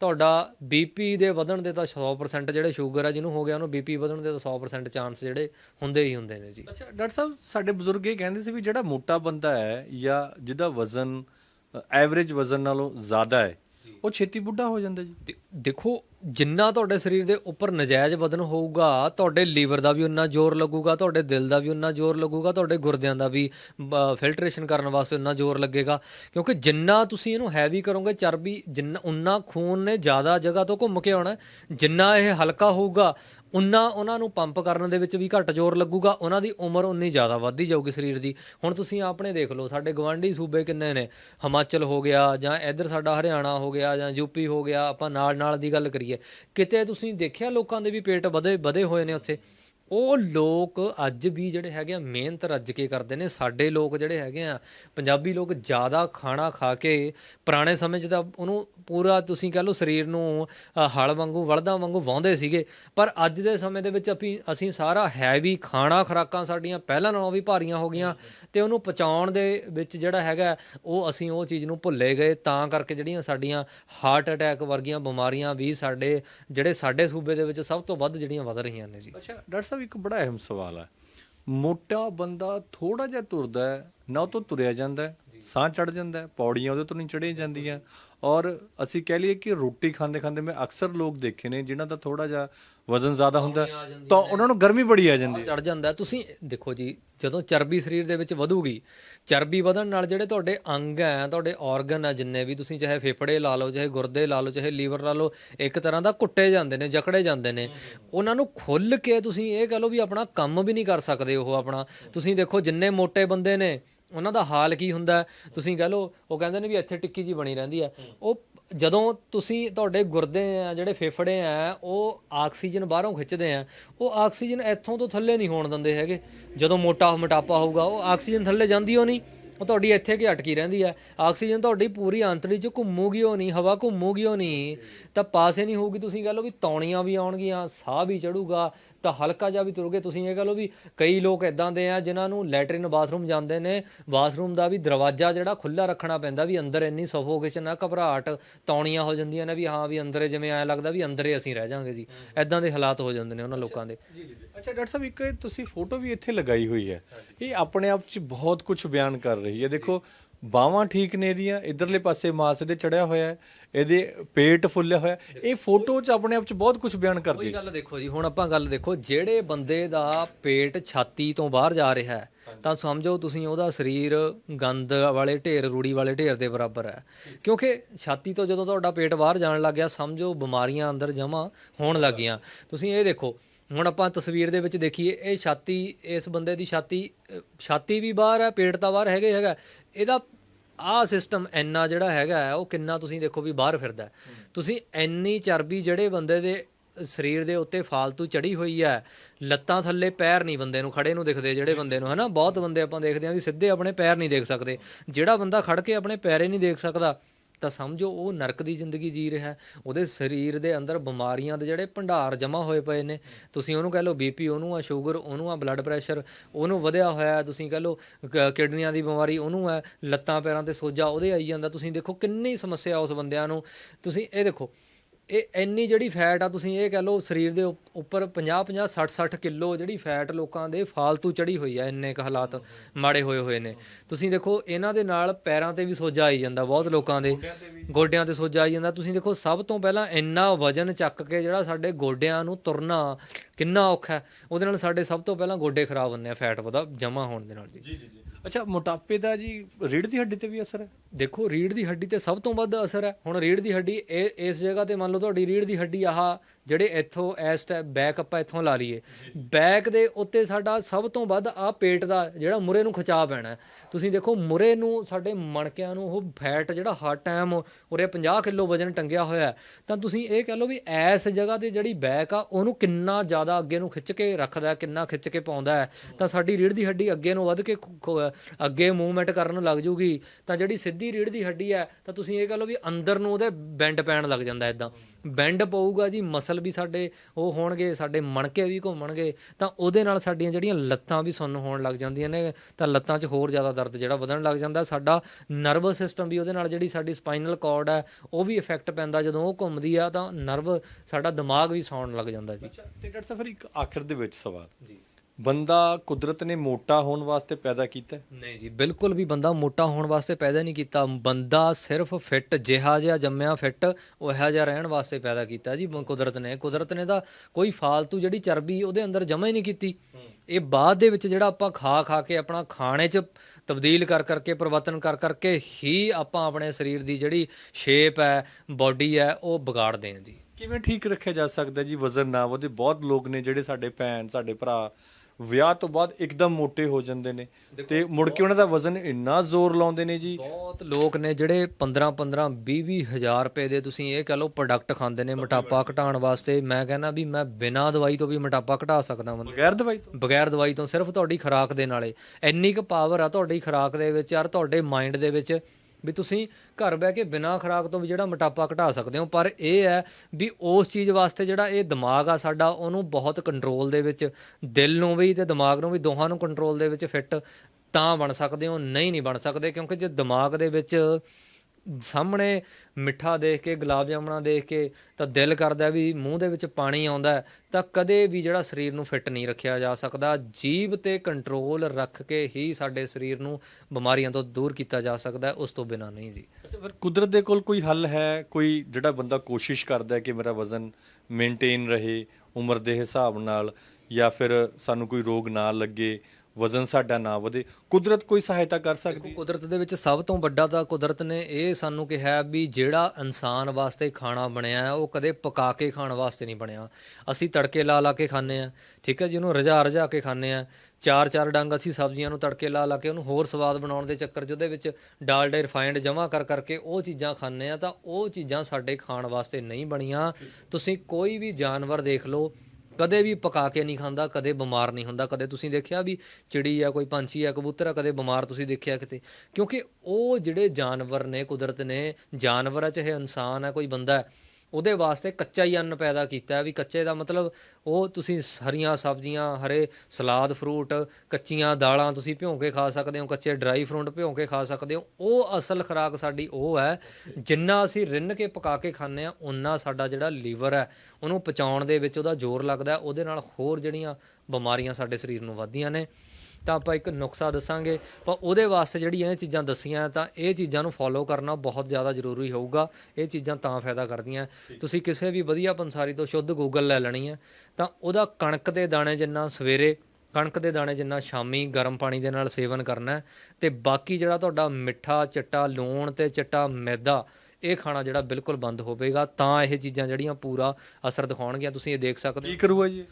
ਤੁਹਾਡਾ ਬੀਪੀ ਦੇ ਵਧਣ ਦੇ ਤਾਂ 100% ਜਿਹੜੇ ਸ਼ੂਗਰ ਆ ਜਿਹਨੂੰ ਹੋ ਗਿਆ ਉਹਨੂੰ ਬੀਪੀ ਵਧਣ ਦੇ ਤਾਂ 100% ਚਾਂਸ ਜਿਹੜੇ ਹੁੰਦੇ ਹੀ ਹੁੰਦੇ ਨੇ ਜੀ ਅੱਛਾ ਡਾਕਟਰ ਸਾਹਿਬ ਸਾਡੇ ਬਜ਼ੁਰਗ ਇਹ ਕਹਿੰਦੇ ਸੀ ਵੀ ਜਿਹੜਾ ਮੋਟਾ ਬੰਦਾ ਹੈ ਜਾਂ ਜਿਹਦਾ ਵਜ਼ਨ ਐਵਰੇਜ ਵਜ਼ਨ ਨਾਲੋਂ ਜ਼ਿਆਦਾ ਹੈ ਉਹ ਛੇਤੀ ਬੁੱਢਾ ਹੋ ਜਾਂਦਾ ਜੀ ਦੇਖੋ, ਜਿੰਨਾ ਤੁਹਾਡੇ ਸਰੀਰ ਦੇ ਉੱਪਰ ਨਜਾਇਜ਼ ਵਜ਼ਨ ਹੋਊਗਾ, ਤੁਹਾਡੇ ਲੀਵਰ ਦਾ ਵੀ ਉਨਾ ਜ਼ੋਰ ਲੱਗੂਗਾ, ਤੁਹਾਡੇ ਦਿਲ ਦਾ ਵੀ ਉਨਾ ਜ਼ੋਰ ਲੱਗੂਗਾ, ਤੁਹਾਡੇ ਗੁਰਦਿਆਂ ਦਾ ਵੀ ਫਿਲਟਰੇਸ਼ਨ ਕਰਨ ਵਾਸਤੇ ਉਨਾ ਜ਼ੋਰ ਲੱਗੇਗਾ। ਕਿਉਂਕਿ ਜਿੰਨਾ ਤੁਸੀਂ ਇਹਨੂੰ ਹੈਵੀ ਕਰੋਗੇ, ਚਰਬੀ, ਜਿੰਨਾ, ਉਨਾ ਖੂਨ ਨੇ ਜ਼ਿਆਦਾ ਜਗ੍ਹਾ ਤੋਂ ਘੁੰਮ ਕੇ ਆਉਣਾ। ਜਿੰਨਾ ਇਹ ਹਲਕਾ ਹੋਊਗਾ, ਉਨਾ ਉਹਨਾਂ ਨੂੰ ਪੰਪ ਕਰਨ ਦੇ ਵਿੱਚ ਵੀ ਘੱਟ ਜ਼ੋਰ ਲੱਗੂਗਾ ਉਹਨਾਂ ਦੀ ਉਮਰ ਉਨੀ ਜ਼ਿਆਦਾ ਵੱਧਦੀ ਜਾਊਗੀ ਸਰੀਰ ਦੀ। ਹੁਣ ਤੁਸੀਂ ਆਪਣੇ ਦੇਖ ਲਓ, ਸਾਡੇ ਗਵਾਂਢੀ ਸੂਬੇ ਕਿੰਨੇ ਨੇ? ਹਿਮਾਚਲ ਹੋ ਗਿਆ ਜਾਂ ਇੱਧਰ ਸਾਡਾ ਹਰਿਆਣਾ ਹੋ ਗਿਆ ਜਾਂ ਯੂਪੀ ਹੋ ਗਿਆ, ਆਪਾਂ ਨਾਲ ਨਾਲ ਦੀ ਗੱਲ ਕਰੀਏ। ਕਿਤੇ ਤੁਸੀਂ ਦੇਖਿਆ ਲੋਕਾਂ ਦੇ ਵੀ ਪੇਟ ਵਧੇ ਵਧੇ ਹੋਏ ਨੇ ਉੱਥੇ? ਉਹ ਲੋਕ ਅੱਜ ਵੀ ਜਿਹੜੇ ਹੈਗੇ ਆ, ਮਿਹਨਤ ਰੱਜ ਕੇ ਕਰਦੇ ਨੇ। ਸਾਡੇ ਲੋਕ ਜਿਹੜੇ ਹੈਗੇ ਆ, ਪੰਜਾਬੀ ਲੋਕ ਜ਼ਿਆਦਾ ਖਾਣਾ ਖਾ ਕੇ ਪੁਰਾਣੇ ਸਮੇਂ 'ਚ ਤਾਂ ਉਹਨੂੰ ਪੂਰਾ ਤੁਸੀਂ ਕਹ ਲਓ ਸਰੀਰ ਨੂੰ ਹਲ ਵਾਂਗੂ, ਵਲਦਾ ਵਾਂਗੂ ਵਾਹੁੰਦੇ ਸੀਗੇ। ਪਰ ਅੱਜ ਦੇ ਸਮੇਂ ਦੇ ਵਿੱਚ ਅਸੀਂ ਅਸੀਂ ਸਾਰਾ ਹੈਵੀ ਖਾਣਾ ਖੁਰਾਕਾਂ ਸਾਡੀਆਂ ਪਹਿਲਾਂ ਨਾਲੋਂ ਵੀ ਭਾਰੀਆਂ ਹੋ ਗਈਆਂ ਤੇ ਉਹਨੂੰ ਪਚਾਉਣ ਦੇ ਵਿੱਚ ਜਿਹੜਾ ਹੈਗਾ, ਉਹ ਅਸੀਂ ਉਹ ਚੀਜ਼ ਨੂੰ ਭੁੱਲੇ ਗਏ। ਤਾਂ ਕਰਕੇ ਜਿਹੜੀਆਂ ਸਾਡੀਆਂ ਹਾਰਟ ਅਟੈਕ ਵਰਗੀਆਂ ਬਿਮਾਰੀਆਂ ਵੀ ਸਾਡੇ, ਜਿਹੜੇ ਸਾਡੇ ਸੂਬੇ ਦੇ ਵਿੱਚ ਸਭ ਤੋਂ ਵੱਧ ਜਿਹੜੀਆਂ ਵੱਧ ਰਹੀਆਂ ਨੇ ਜੀ। ਅੱਛਾ, ਡਾਕਟਰ ਸਾਹਿਬ, ਇੱਕ ਬੜਾ ਅਹਿਮ ਸਵਾਲ ਹੈ। ਮੋਟਾ ਬੰਦਾ ਥੋੜਾ ਜਿਹਾ ਤੁਰਦਾ ਹੈ, ਨਾ ਉਹ ਤੋਂ ਤੁਰਿਆ ਜਾਂਦਾ ਹੈ ਸਾਹ ਚੜ ਜਾਂਦਾ ਪੌੜੀਆਂ ਉਹਦੇ ਤੋਂ ਨਹੀਂ ਚੜ੍ਹੀਆਂ ਜਾਂਦੀਆਂ। ਔਰ ਅਸੀਂ ਕਹਿ ਲਈਏ ਕਿ ਰੋਟੀ ਖਾਂਦੇ ਖਾਂਦੇ ਮੈਂ ਅਕਸਰ ਲੋਕ ਦੇਖੇ ਨੇ ਜਿਨ੍ਹਾਂ ਦਾ ਥੋੜਾ ਜਿਹਾ ਵਜ਼ਨ ਜ਼ਿਆਦਾ ਹੁੰਦਾ ਤਾਂ ਉਹਨਾਂ ਨੂੰ ਗਰਮੀ ਬੜੀ ਆ ਜਾਂਦੀ ਹੈ। ਚੜ ਜਾਂਦਾ। ਤੁਸੀਂ ਦੇਖੋ ਜੀ ਜਦੋਂ ਚਰਬੀ ਸਰੀਰ ਦੇ ਵਿੱਚ ਵਧੂਗੀ ਚਰਬੀ ਵਧਣ ਨਾਲ ਜਿਹੜੇ ਤੁਹਾਡੇ ਅੰਗ ਹੈ ਤੁਹਾਡੇ ਆਰਗਨ ਹੈ ਜਿੰਨੇ ਵੀ ਤੁਸੀਂ ਚਾਹੇ ਫੇਫੜੇ ਲਾ ਲਓ ਚਾਹੇ ਗੁਰਦੇ ਲਾ ਲਓ ਚਾਹੇ ਲੀਵਰ ਲਾ ਲਓ ਇੱਕ ਤਰ੍ਹਾਂ ਦਾ ਕੁੱਟੇ ਜਾਂਦੇ ਨੇ ਜਕੜੇ ਜਾਂਦੇ ਨੇ। ਉਹਨਾਂ ਨੂੰ ਖੁੱਲ ਕੇ ਤੁਸੀਂ ਇਹ ਕਹ ਲਓ ਵੀ ਆਪਣਾ ਕੰਮ ਵੀ ਨਹੀਂ ਕਰ ਸਕਦੇ ਉਹ ਆਪਣਾ। ਤੁਸੀਂ ਦੇਖੋ ਜਿੰਨੇ ਮੋٹے ਬੰਦੇ ਨੇ ਉਹਨਾਂ ਦਾ ਹਾਲ ਕੀ ਹੁੰਦਾ? ਤੁਸੀਂ ਕਹ ਲਓ ਉਹ ਕਹਿੰਦੇ ਨੇ ਵੀ ਇੱਥੇ ਟਿੱਕੀ ਜੀ ਬਣੀ ਰਹਿੰਦੀ ਹੈ। ਉਹ ਜਦੋਂ ਤੁਸੀਂ ਤੁਹਾਡੇ ਗੁਰਦੇ ਆ ਜਿਹੜੇ ਫੇਫੜੇ ਆ ਉਹ ਆਕਸੀਜਨ ਬਾਹਰੋਂ ਖਿੱਚਦੇ ਆ ਉਹ ਆਕਸੀਜਨ ਇੱਥੋਂ ਤੋਂ ਥੱਲੇ ਨਹੀਂ ਹੋਣ ਦਿੰਦੇ ਹੈਗੇ। ਜਦੋਂ ਮੋਟਾ ਮੋਟਾਪਾ ਹੋਊਗਾ ਉਹ ਆਕਸੀਜਨ ਥੱਲੇ ਜਾਂਦੀ ਹੋ ਨਹੀਂ। ਉਹ ਤੁਹਾਡੀ ਇੱਥੇ ਕਿ ਅਟਕੀ ਰਹਿੰਦੀ ਹੈ? ਆਕਸੀਜਨ ਤੁਹਾਡੀ ਪੂਰੀ ਆਂਤੜੀ 'ਚ ਘੁੰਮੂਗੀ ਉਹ ਨਹੀਂ ਹਵਾ ਘੁੰਮੂਗੀ ਉਹ ਨਹੀਂ। ਤਾਂ ਪਾਸੇ ਨਹੀਂ ਹੋਊਗੀ ਤੁਸੀਂ ਕਹ ਲਓ ਵੀ ਤੌਣੀਆਂ ਵੀ ਆਉਣਗੀਆਂ ਸਾਹ ਵੀ ਚੜੂਗਾ ਤਾਂ ਹਲਕਾ ਜਿਹਾ ਵੀ ਤੁਰੋਗੇ ਤੁਸੀਂ ਇਹ ਕਹ ਲਓ ਵੀ ਕਈ ਲੋਕ ਇਦਾਂ ਦੇ ਆ ਜਿਨ੍ਹਾਂ ਨੂੰ ਲੈਟਰਿਨ ਬਾਥਰੂਮ ਜਾਂਦੇ ਨੇ ਬਾਥਰੂਮ ਦਾ ਵੀ ਦਰਵਾਜ਼ਾ ਜਿਹੜਾ ਖੁੱਲਾ ਰੱਖਣਾ ਪੈਂਦਾ ਵੀ ਅੰਦਰ ਇੰਨੀ ਸਫੋਕੇਸ਼ਨ ਆ ਘਬਰਾਹਟ ਤੌਣੀਆਂ ਹੋ ਜਾਂਦੀਆਂ ਨੇ ਵੀ ਹਾਂ ਵੀ ਅੰਦਰੇ ਜਿਵੇਂ ਐ ਲੱਗਦਾ ਵੀ ਅੰਦਰੇ ਅਸੀਂ ਰਹਿ ਜਾਾਂਗੇ ਜੀ। ਐਦਾਂ ਦੇ ਹਾਲਾਤ ਹੋ ਜਾਂਦੇ ਨੇ ਉਹਨਾਂ ਲੋਕਾਂ ਦੇ। ਅੱਛਾ ਡਾਕਟਰ ਸਾਹਿਬ ਇੱਕ ਤੁਸੀਂ ਫੋਟੋ ਵੀ ਇੱਥੇ ਲਗਾਈ ਹੋਈ ਹੈ। ਇਹ ਆਪਣੇ ਆਪ 'ਚ ਬਹੁਤ ਕੁਝ ਬਿਆਨ ਕਰ ਰਹੀ ਹੈ। ਦੇਖੋ ਬਾਹਾਂ ਠੀਕ ਨੇ ਇਹਦੀਆਂ ਇਧਰਲੇ ਪਾਸੇ ਮਾਸ ਦੇ ਚੜਿਆ ਹੋਇਆ ਹੈ ਇਹਦੇ ਪੇਟ ਫੁੱਲਿਆ ਹੋਇਆ ਹੈ। ਇਹ ਫੋਟੋ 'ਚ ਆਪਣੇ ਆਪ 'ਚ ਬਹੁਤ ਕੁਝ ਬਿਆਨ ਕਰਦੀ ਕੋਈ ਹੈ। ਗੱਲ ਦੇਖੋ ਜੀ ਹੁਣ ਆਪਾਂ ਗੱਲ ਦੇਖੋ ਜਿਹੜੇ ਬੰਦੇ ਦਾ ਪੇਟ ਛਾਤੀ ਤੋਂ ਬਾਹਰ ਜਾ ਰਿਹਾ ਹੈ ਤਾਂ ਸਮਝੋ ਤੁਸੀਂ ਉਹਦਾ ਸਰੀਰ ਗੰਦ ਵਾਲੇ ਢੇਰ ਰੂੜੀ ਵਾਲੇ ਢੇਰ ਦੇ ਬਰਾਬਰ ਹੈ। ਕਿਉਂਕਿ ਛਾਤੀ ਤੋਂ ਜਦੋਂ ਤੁਹਾਡਾ ਪੇਟ ਬਾਹਰ ਜਾਣ ਲੱਗ ਗਿਆ ਸਮਝੋ ਬਿਮਾਰੀਆਂ ਅੰਦਰ ਜਮਾ ਹੋਣ ਲੱਗੀਆਂ ਤੁਸੀਂ ਇਹ ਦੇਖੋ ਹੁਣ ਆਪਾਂ ਤਸਵੀਰ ਦੇ ਵਿੱਚ ਦੇਖੀਏ ਇਹ ਛਾਤੀ ਇਸ ਬੰਦੇ ਦੀ ਛਾਤੀ ਅ, ਛਾਤੀ ਵੀ ਬਾਹਰ ਹੈ ਪੇਟ ਤਾਂ ਬਾਹਰ ਹੈਗੇ ਹੈਗਾ। ਇਹਦਾ ਆਹ ਸਿਸਟਮ ਇੰਨਾ ਜਿਹੜਾ ਹੈਗਾ ਉਹ ਕਿੰਨਾ ਤੁਸੀਂ ਦੇਖੋ ਵੀ ਬਾਹਰ ਫਿਰਦਾ। ਤੁਸੀਂ ਇੰਨੀ ਚਰਬੀ ਜਿਹੜੇ ਬੰਦੇ ਦੇ ਸਰੀਰ ਦੇ ਉੱਤੇ ਫਾਲਤੂ ਚੜੀ ਹੋਈ ਹੈ ਲੱਤਾਂ ਥੱਲੇ ਪੈਰ ਨਹੀਂ ਬੰਦੇ ਨੂੰ ਖੜੇ ਨੂੰ ਦਿਖਦੇ ਜਿਹੜੇ ਬੰਦੇ ਨੂੰ ਹਨਾ? ਬਹੁਤ ਬੰਦੇ ਆਪਾਂ ਦੇਖਦੇ ਹਾਂ ਵੀ ਸਿੱਧੇ ਆਪਣੇ ਪੈਰ ਨਹੀਂ ਦੇਖ ਸਕਦੇ। ਜਿਹੜਾ ਬੰਦਾ ਖੜ ਕੇ ਆਪਣੇ ਪੈਰੇ ਨਹੀਂ ਦੇਖ ਸਕਦਾ ਤਾਂ ਸਮਝੋ ਉਹ ਨਰਕ ਦੀ ਜ਼ਿੰਦਗੀ ਜੀ ਰਿਹਾ, ਉਹਦੇ ਸਰੀਰ ਦੇ ਅੰਦਰ ਬਿਮਾਰੀਆਂ ਦੇ ਜਿਹੜੇ ਭੰਡਾਰ ਜਮਾ ਹੋਏ ਪਏ ਨੇ। ਤੁਸੀਂ ਉਹਨੂੰ ਕਹਿ ਲਓ ਬੀਪੀ ਉਹਨੂੰ ਆ ਸ਼ੂਗਰ ਉਹਨੂੰ ਆ ਬਲੱਡ ਪ੍ਰੈਸ਼ਰ ਉਹਨੂੰ ਵਧਿਆ ਹੋਇਆ ਤੁਸੀਂ ਕਹਿ ਲਓ ਕਿਡਨੀਆਂ ਦੀ ਬਿਮਾਰੀ, ਉਹਨੂੰ ਹੈ ਲੱਤਾਂ ਪੈਰਾਂ ਤੇ ਸੋਜਾ, ਉਹਦੇ ਆਈ ਜਾਂਦਾ। ਤੁਸੀਂ ਦੇਖੋ ਕਿੰਨੀ ਸਮੱਸਿਆ ਉਸ ਬੰਦਿਆਂ ਨੂੰ। ਤੁਸੀਂ ਇਹ ਦੇਖੋ ਇਹ ਇੰਨੀ ਜਿਹੜੀ ਫੈਟ ਆ ਤੁਸੀਂ ਇਹ ਕਹਿ ਲਓ ਸਰੀਰ ਦੇ ਉਪ- ਉੱਪਰ 50 50 60 60 ਕਿਲੋ ਜਿਹੜੀ ਫੈਟ ਲੋਕਾਂ ਦੇ ਫਾਲਤੂ ਚੜੀ ਹੋਈ ਆ ਇੰਨੇ ਕ ਹਾਲਾਤ ਮਾੜੇ ਹੋਏ ਹੋਏ ਨੇ। ਤੁਸੀਂ ਦੇਖੋ ਇਹਨਾਂ ਦੇ ਨਾਲ ਪੈਰਾਂ ਤੇ ਵੀ ਸੋਜਾ ਆਈ ਜਾਂਦਾ ਬਹੁਤ ਲੋਕਾਂ ਦੇ। ਗੋਡਿਆਂ ਤੇ ਸੋਜਾ ਆਈ ਜਾਂਦਾ। ਤੁਸੀਂ ਦੇਖੋ ਸਭ ਤੋਂ ਪਹਿਲਾਂ ਇੰਨਾ ਵਜਨ ਚੱਕ ਕੇ ਜਿਹੜਾ ਸਾਡੇ ਗੋਡਿਆਂ ਨੂੰ ਤੁਰਨਾ ਕਿੰਨਾ ਔਖਾ ਉਹਦੇ ਨਾਲ ਸਾਡੇ ਸਭ ਤੋਂ ਪਹਿਲਾਂ ਗੋਡੇ ਖਰਾਬ ਹੁੰਦੇ ਆ ਫੈਟ ਵਧਾ ਜਮਾ ਹੋਣ ਦੇ ਨਾਲ ਜੀ ਜੀ ਜੀ। ਅੱਛਾ, ਮੋਟਾਪੇ ਦਾ ਜੀ ਰੀੜ ਦੀ ਹੱਡੀ ਤੇ ਵੀ ਅਸਰ ਹੈ? ਦੇਖੋ ਰੀੜ ਦੀ ਹੱਡੀ ਤੇ ਸਭ ਤੋਂ ਵੱਧ ਅਸਰ ਹੈ। ਹੁਣ ਰੀੜ ਦੀ ਹੱਡੀ ਇਸ ਜਗ੍ਹਾ ਤੇ ਮੰਨ ਲਓ ਤੁਹਾਡੀ ਰੀੜ ਦੀ ਹੱਡੀ ਆਹ ਜਿਹੜੇ ਇੱਥੋਂ ਇਸ ਟੈਪ ਬੈਕ ਆਪਾਂ ਇੱਥੋਂ ਲਾ ਲਈਏ। ਬੈਕ ਦੇ ਉੱਤੇ ਸਾਡਾ ਸਭ ਤੋਂ ਵੱਧ ਆ ਪੇਟ ਦਾ ਜਿਹੜਾ ਮੁਰੇ ਨੂੰ ਖਿਚਾ ਪੈਣਾ। ਤੁਸੀਂ ਦੇਖੋ ਮੁਰੇ ਨੂੰ, ਸਾਡੇ ਮਣਕਿਆਂ ਨੂੰ ਉਹ ਫੈਟ ਜਿਹੜਾ ਹਰ ਟਾਈਮ ਉਰੇ 50 ਕਿਲੋ ਵਜਨ ਟੰਗਿਆ ਹੋਇਆ ਤਾਂ ਤੁਸੀਂ ਇਹ ਕਹਿ ਲਓ ਵੀ ਐਸ ਜਗ੍ਹਾ ਤੇ ਜਿਹੜੀ ਬੈਕ ਆ, ਉਹਨੂੰ ਕਿੰਨਾ ਜ਼ਿਆਦਾ ਅੱਗੇ ਨੂੰ ਖਿੱਚ ਕੇ ਰੱਖਦਾ ਕਿੰਨਾ ਖਿੱਚ ਕੇ ਪਾਉਂਦਾ ਤਾਂ ਸਾਡੀ ਰੀੜ ਦੀ ਹੱਡੀ ਅੱਗੇ ਨੂੰ ਵੱਧ ਕੇ ਖੁ- ਅੱਗੇ ਮੂਵਮੈਂਟ ਕਰਨ ਲੱਗ ਜੂਗੀ। ਤਾਂ ਜਿਹੜੀ ਸਿੱਧੀ ਰੀੜ ਦੀ ਹੱਡੀ ਹੈ, ਤਾਂ ਤੁਸੀਂ ਇਹ ਕਹਿ ਲਓ ਵੀ ਅੰਦਰ ਨੂੰ ਉਹਦੇ ਬੈਂਡ ਪੈਣ ਲੱਗ ਜਾਂਦਾ ਇਦਾਂ। ਬੈਂਡ ਪਊਗਾ ਜੀ ਮਸਲ ਵੀ ਸਾਡੇ ਉਹ ਹੋਣਗੇ ਸਾਡੇ ਮਣਕੇ ਵੀ ਘੁੰਮਣਗੇ ਤਾਂ ਉਹਦੇ ਨਾਲ ਸਾਡੀਆਂ ਜਿਹੜੀਆਂ ਲੱਤਾਂ ਵੀ ਸੁੰਨ ਹੋਣ ਲੱਗ ਜਾਂਦੀਆਂ ਨੇ ਤਾਂ ਲੱਤਾਂ 'ਚ ਹੋਰ ਜ਼ਿਆਦਾ ਦਰਦ ਜਿਹੜਾ ਵਧਣ ਲੱਗ ਜਾਂਦਾ ਸਾਡਾ ਨਰਵਸ ਸਿਸਟਮ ਵੀ ਉਹਦੇ ਨਾਲ ਜਿਹੜੀ ਸਾਡੀ ਸਪਾਈਨਲ ਕਾਰਡ ਹੈ ਉਹ ਵੀ ਇਫੈਕਟ ਪੈਂਦਾ ਜਦੋਂ ਉਹ ਘੁੰਮਦੀ ਆ ਤਾਂ ਨਰਵ ਸਾਡਾ ਦਿਮਾਗ ਵੀ ਸੌਣ ਲੱਗ ਜਾਂਦਾ ਜੀ। ਅੱਛਾ ਤੇ ਡਾਕਟਰ ਸਾਹਿਬ ਇੱਕ ਆਖਿਰ ਦੇ ਵਿੱਚ ਸਵਾਲ। ਜੀ। ਬੰਦਾ ਕੁਦਰਤ ਨੇ ਮੋਟਾ ਹੋਣ ਵਾਸਤੇ ਪੈਦਾ ਕੀਤਾ ਹੈ? ਨਹੀਂ ਜੀ ਬਿਲਕੁਲ ਵੀ ਬੰਦਾ ਮੋਟਾ ਹੋਣ ਵਾਸਤੇ ਪੈਦਾ ਨਹੀਂ ਕੀਤਾ। ਬੰਦਾ ਸਿਰਫ ਫਿੱਟ ਜਿਹਾ ਜਿਹਾ ਜੰਮਿਆ ਫਿੱਟ ਉਹ ਇਹੋ ਜਿਹਾ ਰਹਿਣ ਵਾਸਤੇ ਪੈਦਾ ਕੀਤਾ ਜੀ ਕੁਦਰਤ ਨੇ। ਕੁਦਰਤ ਨੇ ਤਾਂ ਕੋਈ ਫਾਲਤੂ ਜਿਹੜੀ ਚਰਬੀ ਉਹਦੇ ਅੰਦਰ ਜਮਾ ਹੀ ਨਹੀਂ ਕੀਤੀ। ਇਹ ਬਾਅਦ ਦੇ ਵਿੱਚ ਜਿਹੜਾ ਆਪਾਂ ਖਾ ਖਾ ਕੇ ਆਪਣਾ ਖਾਣੇ 'ਚ ਤਬਦੀਲ ਕਰ ਕਰਕੇ ਪਰਿਵਰਤਨ ਕਰ ਕਰਕੇ ਹੀ ਆਪਾਂ ਆਪਣੇ ਸਰੀਰ ਦੀ ਜਿਹੜੀ ਸ਼ੇਪ ਹੈ ਬਾਡੀ ਹੈ ਉਹ ਵਿਗਾੜਦੇ ਹਾਂ ਜੀ। ਕਿਵੇਂ ਠੀਕ ਰੱਖਿਆ ਜਾ ਸਕਦਾ ਜੀ ਵਜ਼ਨ ਨਾ ਵਧੇ ਬਹੁਤ ਲੋਕ ਨੇ ਜਿਹੜੇ ਸਾਡੇ ਭੈਣ ਸਾਡੇ ਭਰਾ ਵਿਆਹ ਤੋਂ ਬਾਅਦ ਇੱਕਦਮ ਮੋਟੇ ਹੋ ਜਾਂਦੇ ਨੇ। ਤੇ ਮੁੜ ਕੇ ਉਹਨਾਂ ਦਾ ਵਜ਼ਨ ਇੰਨਾ ਜ਼ੋਰ ਲਾਉਂਦੇ ਨੇ ਜੀ। ਬਹੁਤ ਲੋਕ ਨੇ ਜਿਹੜੇ 15 15 20 20 ਹਜ਼ਾਰ ਰੁਪਏ ਦੇ ਤੁਸੀਂ ਇਹ ਕਹ ਲਓ ਪ੍ਰੋਡਕਟ ਖਾਂਦੇ ਨੇ ਮੋਟਾਪਾ ਘਟਾਉਣ ਵਾਸਤੇ। ਮੈਂ ਕਹਿੰਦਾ ਵੀ ਮੈਂ ਬਿਨਾਂ ਦਵਾਈ ਤੋਂ ਵੀ ਮੋਟਾਪਾ ਘਟਾ ਸਕਦਾ ਬੰਦਾ ਬਗੈਰ ਦਵਾਈ ਤੋਂ? ਬਗੈਰ ਦਵਾਈ ਤੋਂ ਸਿਰਫ ਤੁਹਾਡੀ ਖੁਰਾਕ ਦੇ ਨਾਲੇ। ਇੰਨੀ ਕੁ ਪਾਵਰ ਆ ਤੁਹਾਡੀ ਖੁਰਾਕ ਦੇ ਵਿੱਚ ਯਾਰ ਤੁਹਾਡੇ ਮਾਈਂਡ ਦੇ ਵਿੱਚ ਵੀ ਤੁਸੀਂ ਘਰ ਬਹਿ ਕੇ ਬਿਨਾਂ ਖੁਰਾਕ ਤੋਂ ਵੀ ਜਿਹੜਾ ਮੋਟਾਪਾ ਘਟਾ ਸਕਦੇ ਹੋ, ਪਰ ਇਹ ਹੈ ਵੀ ਉਸ ਚੀਜ਼ ਵਾਸਤੇ ਜਿਹੜਾ ਇਹ ਦਿਮਾਗ ਆ ਸਾਡਾ, ਉਹਨੂੰ ਬਹੁਤ ਕੰਟਰੋਲ ਦੇ ਵਿੱਚ, ਦਿਲ ਨੂੰ ਵੀ ਤੇ ਦਿਮਾਗ ਨੂੰ ਵੀ ਦੋਹਾਂ ਨੂੰ ਕੰਟਰੋਲ ਦੇ ਵਿੱਚ ਫਿੱਟ ਤਾਂ ਬਣ ਸਕਦੇ ਹੋ, ਨਹੀਂ ਨਹੀਂ ਬਣ ਸਕਦੇ, ਕਿਉਂਕਿ ਜੇ ਦਿਮਾਗ ਦੇ ਵਿੱਚ ਸਾਹਮਣੇ ਮਿੱਠਾ ਦੇਖ ਕੇ, ਗੁਲਾਬ ਜਾਮਣਾ ਦੇਖ ਕੇ ਤਾਂ ਦਿਲ ਕਰਦਾ ਵੀ ਮੂੰਹ ਦੇ ਵਿੱਚ ਪਾਣੀ ਆਉਂਦਾ ਤਾਂ ਕਦੇ ਵੀ ਜਿਹੜਾ ਸਰੀਰ ਨੂੰ ਫਿੱਟ ਨਹੀਂ ਰੱਖਿਆ ਜਾ ਸਕਦਾ। ਜੀਭ ਤੇ ਕੰਟਰੋਲ ਰੱਖ ਕੇ ਹੀ ਸਾਡੇ ਸਰੀਰ ਨੂੰ ਬਿਮਾਰੀਆਂ ਤੋਂ ਦੂਰ ਕੀਤਾ ਜਾ ਸਕਦਾ ਉਸ ਤੋਂ ਬਿਨਾ ਨਹੀਂ ਜੀ। ਅੱਛਾ, ਫਿਰ ਕੁਦਰਤ ਦੇ ਕੋਲ ਕੋਈ ਹੱਲ ਹੈ? ਕੋਈ ਜਿਹੜਾ ਬੰਦਾ ਕੋਸ਼ਿਸ਼ ਕਰਦਾ ਕਿ ਮੇਰਾ ਵਜ਼ਨ ਮੇਨਟੇਨ ਰਹੇ ਉਮਰ ਦੇ ਹਿਸਾਬ ਨਾਲ ਜਾਂ ਫਿਰ ਸਾਨੂੰ ਕੋਈ ਰੋਗ ਨਾ ਲੱਗੇ ਵਜ਼ਨ ਸਾਡਾ ਨਾ ਵਧੇ। ਕੁਦਰਤ ਕੋਈ ਸਹਾਇਤਾ ਕਰ ਸਕਦੀ ਹੈ? ਕੁਦਰਤ ਦੇ ਵਿੱਚ ਸਭ ਤੋਂ ਵੱਡਾ ਤਾਂ ਕੁਦਰਤ ਨੇ ਇਹ ਸਾਨੂੰ ਕਿਹਾ ਵੀ ਜਿਹੜਾ ਇਨਸਾਨ ਵਾਸਤੇ ਖਾਣਾ ਬਣਿਆ ਹੈ, ਉਹ ਕਦੇ ਪਕਾ ਕੇ ਖਾਣ ਵਾਸਤੇ ਨਹੀਂ ਬਣਿਆ। ਅਸੀਂ ਤੜਕੇ ਲਾ ਲਾ ਕੇ ਖਾਂਦੇ ਆ ਠੀਕ ਹੈ ਜੀ, ਉਹਨੂੰ ਰਜਾ ਰਜਾ ਕੇ ਖਾਂਦੇ ਆ ਚਾਰ ਚਾਰ ਡੰਗ ਅਸੀਂ ਸਬਜ਼ੀਆਂ ਨੂੰ ਤੜਕੇ ਲਾ ਲਾ ਕੇ ਉਹਨੂੰ ਹੋਰ ਸਵਾਦ ਬਣਾਉਣ ਦੇ ਚੱਕਰ 'ਚ ਉਹਦੇ ਵਿੱਚ ਡਾਲਡੇ ਰਿਫਾਈਨਡ ਜਮ੍ਹਾਂ ਕਰ ਕਰਕੇ ਉਹ ਚੀਜ਼ਾਂ ਖਾਂਦੇ ਆ ਤਾਂ ਉਹ ਚੀਜ਼ਾਂ ਸਾਡੇ ਖਾਣ ਵਾਸਤੇ ਨਹੀਂ ਬਣੀਆਂ। ਤੁਸੀਂ ਕੋਈ ਵੀ ਜਾਨਵਰ ਦੇਖ ਲਓ ਕਦੇ ਵੀ ਪਕਾ ਕੇ ਨਹੀਂ ਖਾਂਦਾ, ਕਦੇ ਬਿਮਾਰ ਨਹੀਂ ਹੁੰਦਾ। ਕਦੇ ਤੁਸੀਂ ਦੇਖਿਆ ਵੀ ਚਿੜੀ ਆ, ਕੋਈ ਪੰਛੀ ਆ, ਕਬੂਤਰ ਆ, ਕਦੇ ਬਿਮਾਰ ਤੁਸੀਂ ਦੇਖਿਆ ਕਿਤੇ? ਕਿਉਂਕਿ ਉਹ ਜਿਹੜੇ ਜਾਨਵਰ ਨੇ, ਕੁਦਰਤ ਨੇ, ਜਾਨਵਰ ਆ ਚਾਹੇ ਇਨਸਾਨ ਆ, ਕੋਈ ਬੰਦਾ ਉਹਦੇ ਵਾਸਤੇ ਕੱਚਾ ਹੀ ਅੰਨ ਪੈਦਾ ਕੀਤਾ ਵੀ ਕੱਚੇ ਦਾ ਮਤਲਬ ਉਹ ਤੁਸੀਂ ਹਰੀਆਂ ਸਬਜ਼ੀਆਂ, ਹਰੇ ਸਲਾਦ, ਫਰੂਟ, ਕੱਚੀਆਂ ਦਾਲਾਂ ਤੁਸੀਂ ਭਿਉਂ ਕੇ ਖਾ ਸਕਦੇ ਹੋ, ਕੱਚੇ ਡਰਾਈ ਫਰੂਟ ਭਿਉਂ ਕੇ ਖਾ ਸਕਦੇ ਹੋ। ਉਹ ਅਸਲ ਖੁਰਾਕ ਸਾਡੀ ਉਹ ਹੈ, ਜਿੰਨਾ ਅਸੀਂ ਰਿੰਨ ਕੇ ਪਕਾ ਕੇ ਖਾਂਦੇ ਆ ਉਨਾ ਸਾਡਾ ਜਿਹੜਾ ਲੀਵਰ ਹੈ, ਉਹਨੂੰ ਪਚਾਉਣ ਦੇ ਵਿੱਚ ਉਹਦਾ ਜ਼ੋਰ ਲੱਗਦਾ ਉਹਦੇ ਨਾਲ ਹੋਰ ਜਿਹੜੀਆਂ ਬਿਮਾਰੀਆਂ ਸਾਡੇ ਸਰੀਰ ਨੂੰ ਵੱਧਦੀਆਂ ਨੇ। ਤਾਂ ਆਪਾਂ ਇੱਕ ਨੁਕਸਾ ਦੱਸਾਂਗੇ। ਪਰ ਉਹਦੇ ਵਾਸਤੇ ਜਿਹੜੀਆਂ ਇਹ ਚੀਜ਼ਾਂ ਦੱਸੀਆਂ ਤਾਂ ਇਹ ਚੀਜ਼ਾਂ ਨੂੰ ਫੋਲੋ ਕਰਨਾ ਬਹੁਤ ਜ਼ਿਆਦਾ ਜ਼ਰੂਰੀ ਹੋਊਗਾ। ਇਹ ਚੀਜ਼ਾਂ ਤਾਂ ਫਾਇਦਾ ਕਰਦੀਆਂ। ਤੁਸੀਂ ਕਿਸੇ ਵੀ ਵਧੀਆ ਪੰਸਾਰੀ ਤੋਂ ਸ਼ੁੱਧ ਗੂਗਲ ਲੈ ਲੈਣੀ ਹੈ ਤਾਂ ਉਹਦਾ ਕਣਕ ਦੇ ਦਾਣੇ ਜਿੰਨਾ ਸਵੇਰੇ ਕਣਕ ਦੇ ਦਾਣੇ ਜਿੰਨਾ ਸ਼ਾਮੀ ਗਰਮ ਪਾਣੀ ਦੇ ਨਾਲ ਸੇਵਨ ਕਰਨਾ ਤੇ ਬਾਕੀ ਜਿਹੜਾ ਤੁਹਾਡਾ ਮਿੱਠਾ ਚਿੱਟਾ ਲੂਣ ਤੇ ਚਿੱਟਾ ਮੈਦਾ ਇਹ ਖਾਣਾ ਜਿਹੜਾ ਬਿਲਕੁਲ ਬੰਦ ਹੋਵੇਗਾ। ਤਾਂ ਇਹ ਚੀਜ਼ਾਂ ਜਿਹੜੀਆਂ ਪੂਰਾ ਅਸਰ ਦਿਖਾਉਣਗੀਆਂ। ਤੁਸੀਂ ਇਹ ਦੇਖ ਸਕਦੇ ਹੋ। ਕੀ ਕਰੂਗਾ ਜੀ?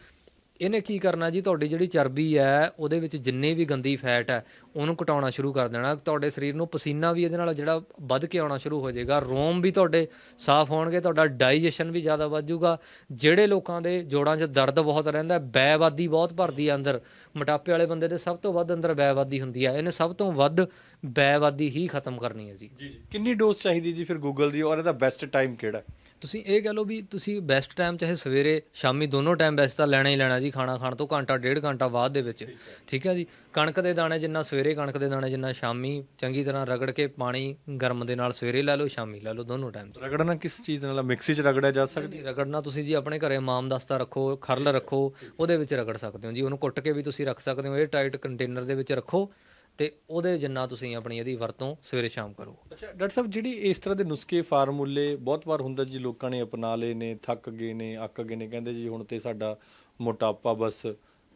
ਇਹਨੇ ਕੀ ਕਰਨਾ ਜੀ? ਤੁਹਾਡੀ ਜਿਹੜੀ ਚਰਬੀ ਹੈ, ਉਹਦੇ ਵਿੱਚ ਜਿੰਨੀ ਵੀ ਗੰਦੀ ਫੈਟ ਹੈ, ਉਹਨੂੰ ਘਟਾਉਣਾ ਸ਼ੁਰੂ ਕਰ ਦੇਣਾ। ਤੁਹਾਡੇ ਸਰੀਰ ਨੂੰ ਪਸੀਨਾ ਵੀ ਇਹਦੇ ਨਾਲ ਜਿਹੜਾ ਵੱਧ ਕੇ ਆਉਣਾ ਸ਼ੁਰੂ ਹੋ ਜਾਏਗਾ। ਰੋਮ ਵੀ ਤੁਹਾਡੇ ਸਾਫ਼ ਹੋਣਗੇ, ਤੁਹਾਡਾ ਡਾਈਜੈਸ਼ਨ ਵੀ ਜ਼ਿਆਦਾ ਵੱਧ ਜਾਊਗਾ। ਜਿਹੜੇ ਲੋਕਾਂ ਦੇ ਜੋੜਾਂ 'ਚ ਦਰਦ ਬਹੁਤ ਰਹਿੰਦਾ ਬੈਵਾਦੀ ਬਹੁਤ ਭਰਦੀ ਹੈ ਅੰਦਰ। ਮੋਟਾਪੇ ਵਾਲੇ ਬੰਦੇ ਦੇ ਸਭ ਤੋਂ ਵੱਧ ਅੰਦਰ ਬੈਵਾਦੀ ਹੁੰਦੀ ਹੈ। ਇਹਨੇ ਸਭ ਤੋਂ ਵੱਧ ਬੈਵਾਦੀ ਹੀ ਖਤਮ ਕਰਨੀ ਹੈ ਜੀ। ਜੀ ਕਿੰਨੀ ਡੋਜ਼ ਚਾਹੀਦੀ ਜੀ ਫਿਰ ਗੂਗਲ ਦੀ? ਔਰ ਇਹਦਾ ਬੈਸਟ ਟਾਈਮ ਕਿਹੜਾ ਤੁਸੀਂ ਇਹ ਕਹ ਲਓ ਵੀ ਤੁਸੀਂ ਬੈਸਟ ਟਾਈਮ ਚਾਹੇ ਸਵੇਰੇ ਸ਼ਾਮੀ ਦੋਨੋਂ ਟਾਈਮ ਵੈਸੇ ਤਾਂ ਲੈਣਾ ਹੀ ਲੈਣਾ ਜੀ ਖਾਣਾ ਖਾਣ ਤੋਂ ਘੰਟਾ ਡੇਢ ਘੰਟਾ ਬਾਅਦ ਦੇ ਵਿੱਚ। ਠੀਕ ਹੈ ਜੀ? ਕਣਕ ਦੇ ਦਾਣੇ ਜਿੰਨਾ ਸਵੇਰੇ ਕਣਕ ਦੇ ਦਾਣੇ ਜਿੰਨਾ ਸ਼ਾਮੀ ਚੰਗੀ ਤਰ੍ਹਾਂ ਰਗੜ ਕੇ ਪਾਣੀ ਗਰਮ ਦੇ ਨਾਲ ਸਵੇਰੇ ਲੈ ਲਓ ਸ਼ਾਮੀ ਲੈ ਲਓ ਦੋਨੋਂ ਟਾਈਮ ਰਗੜਨਾ ਕਿਸ ਚੀਜ਼ ਨਾਲ? ਮਿਕਸੀ 'ਚ ਰਗੜਿਆ ਜਾ ਸਕਦਾ? ਰਗੜਨਾ ਤੁਸੀਂ ਜੀ ਆਪਣੇ ਘਰੇ ਮਾਮ ਦਸਤਾ ਰੱਖੋ ਖਰਲ ਰੱਖੋ ਉਹਦੇ ਵਿੱਚ ਰਗੜ ਸਕਦੇ ਹੋ ਜੀ। ਉਹਨੂੰ ਕੁੱਟ ਕੇ ਵੀ ਤੁਸੀਂ ਰੱਖ ਸਕਦੇ ਹੋ ਇਹ ਟਾਈਟ ਕੰਟੇਨਰ ਦੇ ਵਿੱਚ ਰੱਖੋ। ਤੇ ਉਹਦੇ ਜਿੰਨਾ ਤੁਸੀਂ ਆਪਣੀ ਇਹਦੀ ਵਰਤੋਂ ਸਵੇਰੇ ਸ਼ਾਮ ਕਰੋ। ਅੱਛਾ, ਡਾਕਟਰ ਸਾਹਿਬ, ਜਿਹੜੀ ਇਸ ਤਰ੍ਹਾਂ ਦੇ ਨੁਸਖੇ ਫਾਰਮੂਲੇ ਬਹੁਤ ਵਾਰ ਹੁੰਦਾ ਜੀ, ਲੋਕਾਂ ਨੇ ਅਪਣਾ ਲਏ ਨੇ, ਥੱਕ ਗਏ ਨੇ, ਅੱਕ ਗਏ ਨੇ, ਕਹਿੰਦੇ ਜੀ ਹੁਣ ਤੇ ਸਾਡਾ ਮੋਟਾਪਾ ਬਸ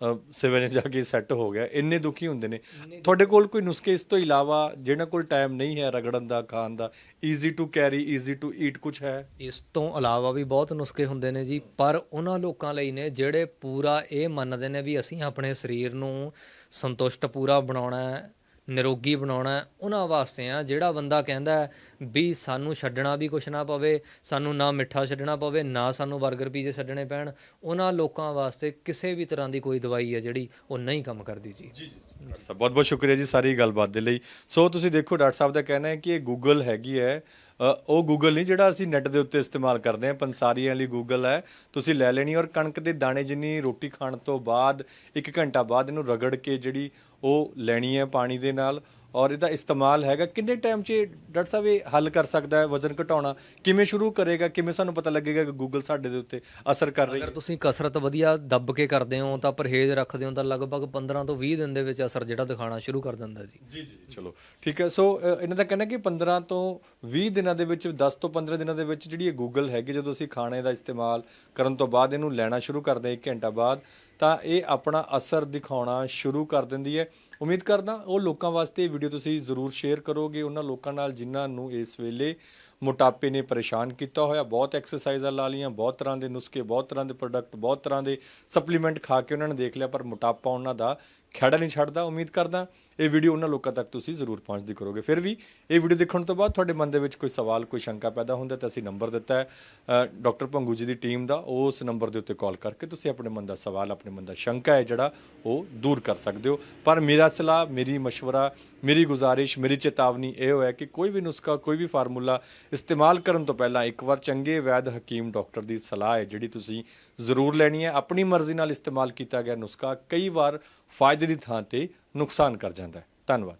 ਅ, ਸਿਵਲ ਜਾ ਕੇ ਸੈੱਟ ਹੋ ਗਿਆ। ਇੰਨੇ ਦੁਖੀ ਹੁੰਦੇ ਨੇ। ਤੁਹਾਡੇ ਕੋਲ ਕੋਈ ਨੁਸਖੇ ਇਸ ਤੋਂ ਇਲਾਵਾ ਜਿਹਨਾਂ ਕੋਲ ਟਾਈਮ ਨਹੀਂ ਹੈ ਰਗੜਨ ਦਾ ਖਾਣ ਦਾ easy to carry easy to eat ਕੁਝ ਹੈ? ਇਸ ਤੋਂ ਇਲਾਵਾ ਵੀ ਬਹੁਤ ਨੁਸਖੇ ਹੁੰਦੇ ਨੇ ਜੀ ਪਰ ਉਹਨਾਂ ਲੋਕਾਂ ਲਈ ਨੇ ਜਿਹੜੇ ਪੂਰਾ ਇਹ ਮੰਨਦੇ ਨੇ ਵੀ ਅਸੀਂ ਆਪਣੇ ਸਰੀਰ ਨੂੰ ਸੰਤੁਸ਼ਟ ਪੂਰਾ ਬਣਾਉਣਾ ਹੈ ਨਿਰੋਗੀ ਬਣਾਉਣਾ ਉਹਨਾਂ ਵਾਸਤੇ ਆ। ਜਿਹੜਾ ਬੰਦਾ ਕਹਿੰਦਾ ਵੀ ਸਾਨੂੰ ਛੱਡਣਾ ਵੀ ਕੁਛ ਨਾ ਪਵੇ, ਸਾਨੂੰ ਨਾ ਮਿੱਠਾ ਛੱਡਣਾ ਪਵੇ, ਨਾ ਸਾਨੂੰ 버ਗਰ ਪੀਜ਼ੇ ਛੱਡਣੇ ਪੈਣ, ਉਹਨਾਂ ਲੋਕਾਂ ਵਾਸਤੇ ਕਿਸੇ ਵੀ ਤਰ੍ਹਾਂ ਦੀ ਕੋਈ ਦਵਾਈ ਹੈ ਜਿਹੜੀ ਉਹ ਨਹੀਂ ਕੰਮ ਕਰਦੀ ਜੀ। ਜੀ ਜੀ ਬਹੁਤ ਬਹੁਤ ਸ਼ੁਕਰੀਆ ਜੀ ਸਾਰੀ ਗੱਲਬਾਤ ਦੇ ਲਈ। ਸੋ ਤੁਸੀਂ ਦੇਖੋ, ਡਾਕਟਰ ਸਾਹਿਬ ਦਾ ਕਹਿਣਾ ਹੈ ਕਿ ਇਹ ਗੂਗਲ ਹੈਗੀ ਹੈ ਉਹ ਗੂਗਲ ਨਹੀਂ, ਜਿਹੜਾ ਅਸੀਂ ਨੈਟ ਦੇ ਉੱਤੇ ਇਸਤੇਮਾਲ ਕਰਦੇ ਹਾਂ, ਪੰਸਾਰੀਆਂ ਲਈ ਗੂਗਲ ਹੈ। ਤੁਸੀਂ ਲੈ ਲੈਣੀ ਔਰ ਕਣਕ ਦੇ ਦਾਣੇ ਜਿੰਨੀ ਰੋਟੀ ਖਾਣ ਤੋਂ ਬਾਅਦ 1 ਘੰਟਾ ਬਾਅਦ ਇਹਨੂੰ ਰਗੜ ਕੇ ਜਿਹੜੀ ਉਹ ਲੈਣੀ ਹੈ ਪਾਣੀ ਦੇ ਨਾਲ। ਔਰ ਇਹਦਾ ਇਸਤੇਮਾਲ ਹੈਗਾ। ਕਿੰਨੇ ਟਾਈਮ 'ਚ ਡਾਕਟਰ ਸਾਹਿਬ ਇਹ ਹੱਲ ਕਰ ਸਕਦਾ ਹੈ ਵਜ਼ਨ ਘਟਾਉਣਾ? ਕਿਵੇਂ ਸ਼ੁਰੂ ਕਰੇਗਾ? ਕਿਵੇਂ ਸਾਨੂੰ ਪਤਾ ਲੱਗੇਗਾ ਕਿ ਗੂਗਲ ਸਾਡੇ ਦੇ ਉੱਤੇ ਅਸਰ ਕਰ ਰਹੀ ਹੈ? ਅਗਰ ਤੁਸੀਂ ਕਸਰਤ ਵਧੀਆ ਦੱਬ ਕੇ ਕਰਦੇ ਹੋ ਤਾਂ ਪਰਹੇਜ਼ ਰੱਖਦੇ ਹੋ ਤਾਂ ਲਗਭਗ 15 ਤੋਂ 20 ਦਿਨ ਦੇ ਵਿੱਚ ਅਸਰ ਜਿਹੜਾ ਦਿਖਾਣਾ ਸ਼ੁਰੂ ਕਰ ਦਿੰਦਾ ਜੀ। ਜੀ ਜੀ ਚਲੋ ਠੀਕ ਹੈ। ਸੋ ਇਹਨਾਂ ਦਾ ਕਹਿਣਾ ਕਿ 15 ਤੋਂ 20 ਦਿਨਾਂ ਦੇ ਵਿੱਚ 10 ਤੋਂ 15 ਦਿਨਾਂ ਦੇ ਵਿੱਚ ਜਿਹੜੀ ਇਹ ਗੂਗਲ ਹੈਗੀ ਜਦੋਂ ਅਸੀਂ ਖਾਣੇ ਦਾ ਇਸਤੇਮਾਲ ਕਰਨ ਤੋਂ ਬਾਅਦ ਇਹਨੂੰ ਲੈਣਾ ਸ਼ੁਰੂ ਕਰਦੇ ਹਾਂ 1 ਘੰਟਾ ਬਾਅਦ ਤਾਂ ਇਹ ਆਪਣਾ ਅਸਰ ਦਿਖਾਉਣਾ ਸ਼ੁਰੂ ਕਰ ਦਿੰਦੀ ਹੈ। ਉਮੀਦ ਕਰਦਾ ਉਹ ਲੋਕਾਂ ਵਾਸਤੇ ਵੀਡੀਓ ਤੁਸੀਂ ਜ਼ਰੂਰ ਸ਼ੇਅਰ ਕਰੋਗੇ, ਉਹਨਾਂ ਲੋਕਾਂ ਨਾਲ ਜਿਨ੍ਹਾਂ ਨੂੰ ਇਸ ਵੇਲੇ ਮੋਟਾਪੇ ਨੇ ਪਰੇਸ਼ਾਨ ਕੀਤਾ ਹੋਇਆ ਬਹੁਤ ਐਕਸਰਸਾਈਜ਼ਾਂ ਲਾ ਲੀਆਂ ਬਹੁਤ ਤਰ੍ਹਾਂ ਦੇ ਨੁਸਖੇ ਬਹੁਤ ਤਰ੍ਹਾਂ ਦੇ ਪ੍ਰੋਡਕਟ ਬਹੁਤ ਤਰ੍ਹਾਂ ਦੇ ਸਪਲੀਮੈਂਟ ਖਾ ਕੇ ਉਹਨਾਂ ਨੇ ਦੇਖ ਲਿਆ ਪਰ ਮੋਟਾਪਾ ਉਹਨਾਂ ਦਾ ਖੜਾ ਨਹੀਂ ਛੱਡਦਾ ਉਮੀਦ ਕਰਦਾ ਇਹ ਵੀਡੀਓ ਉਹਨਾਂ ਲੋਕਾਂ ਤੱਕ ਤੁਸੀਂ ਜ਼ਰੂਰ ਪਹੁੰਚਦੀ ਕਰੋਗੇ ਫਿਰ ਵੀ ਇਹ ਵੀਡੀਓ ਦੇਖਣ ਤੋਂ ਬਾਅਦ ਤੁਹਾਡੇ ਮਨ ਦੇ ਵਿੱਚ ਕੋਈ ਸਵਾਲ ਕੋਈ ਸ਼ੰਕਾ ਪੈਦਾ ਹੁੰਦਾ ਤਾਂ ਅਸੀਂ ਨੰਬਰ ਦਿੱਤਾ ਹੈ ਅ, ਡਾਕਟਰ ਭੰਗੂ ਜੀ ਦੀ ਟੀਮ ਦਾ ਉਸ ਨੰਬਰ ਦੇ ਉੱਤੇ ਕਾਲ ਕਰਕੇ ਤੁਸੀਂ ਆਪਣੇ ਮਨ ਦਾ ਸਵਾਲ ਆਪਣੇ ਮਨ ਦਾ ਸ਼ੰਕਾ ਹੈ ਜਿਹੜਾ ਉਹ ਦੂਰ ਕਰ ਸਕਦੇ ਹੋ ਪਰ ਮੇਰਾ ਸਲਾਹ ਮੇਰੀ مشورہ ਮੇਰੀ ਗੁਜ਼ਾਰਿਸ਼ ਮੇਰੀ ਚੇਤਾਵਨੀ ਇਹ ਹੋਇਆ ਕਿ ਕੋਈ ਵੀ ਨੁਸਖਾ ਕੋਈ ਵੀ ਫਾਰਮੂਲਾ ਇਸਤੇਮਾਲ ਕਰਨ ਤੋਂ ਪਹਿਲਾਂ ਇੱਕ ਵਾਰ ਚੰਗੇ ਵੈਦ ਹਕੀਮ ਡਾਕਟਰ ਦੀ ਸਲਾਹ ਹੈ, ਜਿਹੜੀ ਤੁਸੀਂ ਜ਼ਰੂਰ ਲੈਣੀ ਹੈ। ਆਪਣੀ ਮਰਜ਼ੀ ਨਾਲ ਇਸਤੇਮਾਲ ਕੀਤਾ ਗਿਆ ਨੁਸਖਾ ਕਈ ਵਾਰ ਫਾਇਦੇ ਦੀ ਥਾਂ ਤੇ ਨੁਕਸਾਨ ਕਰ ਜਾਂਦਾ ਹੈ। ਧੰਨਵਾਦ।